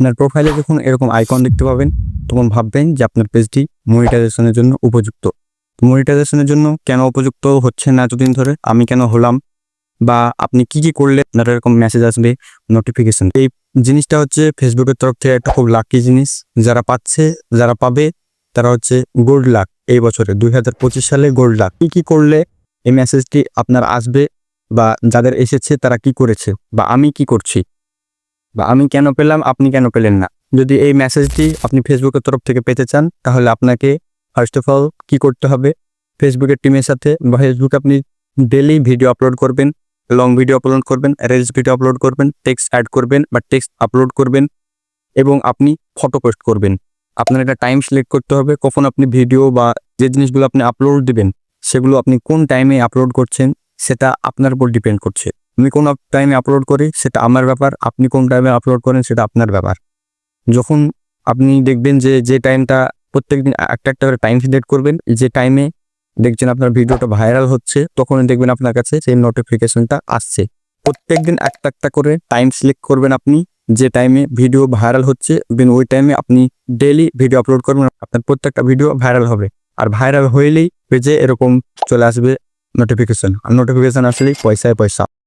আপনার প্রোফাইলে যখন এরকম আইকন দেখতে পাবেন। তখন ভাববেন যে আপনার পেজটি মনিটাইজেশনের জন্য উপযুক্ত। মনিটাইজেশনের জন্য কেন উপযুক্ত হচ্ছে না এতদিন ধরে? আমি কেন হলাম? বা আপনি কি কি করলে আপনার এরকম মেসেজ আসবে নোটিফিকেশন এই জিনিসটা হচ্ছে ফেসবুকের তরফ থেকে একটা খুব লাকি জিনিস। যারা পাচ্ছে, যারা পাবে, তারা হচ্ছে গোল্ড লাক এই বছরে, দুই হাজার পঁচিশ সালে গোল্ড লাক কি কি করলে এই মেসেজটি আপনার আসবে বা যাদের এসেছে তারা কি করেছে? বা আমি কি করছি? বা আমি কেন পেলাম, আপনি কেন পেলেন না? যদি এই মেসেজটি আপনি ফেসবুকের তরফ থেকে পেতে চান, তাহলে আপনাকে ফার্স্ট অফ অল কি করতে হবে? ফেসবুকের টিমের সাথে বা ফেসবুকে আপনি ডেলি ভিডিও আপলোড করবেন লং ভিডিও আপলোড করবেন রিলস ভিডিও আপলোড করবেন টেক্সট অ্যাড করবেন বা টেক্সট আপলোড করবেন এবং আপনি ফটো পোস্ট করবেন। আপনার একটা টাইম সিলেক্ট করতে হবে, কখন আপনি ভিডিও বা যে জিনিসগুলো আপনি আপলোড দিবেন, সেগুলো আপনি কোন টাইমে আপলোড করছেন, সেটা আপনার উপর ডিপেন্ড করছে। আমি কোন টাইমে আপলোড করি, সেটা আমার ব্যাপার, আপনি কোন টাইমে আপলোড করেন, সেটা আপনার ব্যাপার। যখন আপনি দেখবেন যে যে টাইমটা প্রত্যেকদিন একটা একটা করে টাইম সিলেক্ট করবেন, যে টাইমে দেখছেন আপনার ভিডিওটা ভাইরাল হচ্ছে তখন দেখবেন আপনার কাছে সেই নোটিফিকেশনটা আসছে। প্রত্যেকদিন একটা একটা করে টাইম সিলেক্ট করবেন আপনি, যে টাইমে ভিডিও ভাইরাল হচ্ছে দেন ওই টাইমে আপনি ডেলি ভিডিও আপলোড করবেন, আপনার প্রত্যেকটা ভিডিও ভাইরাল হবে। আর ভাইরাল হইলেই পেজে এরকম চলে আসবে নোটিফিকেশন আর নোটিফিকেশন আসলেই পয়সায় পয়সা।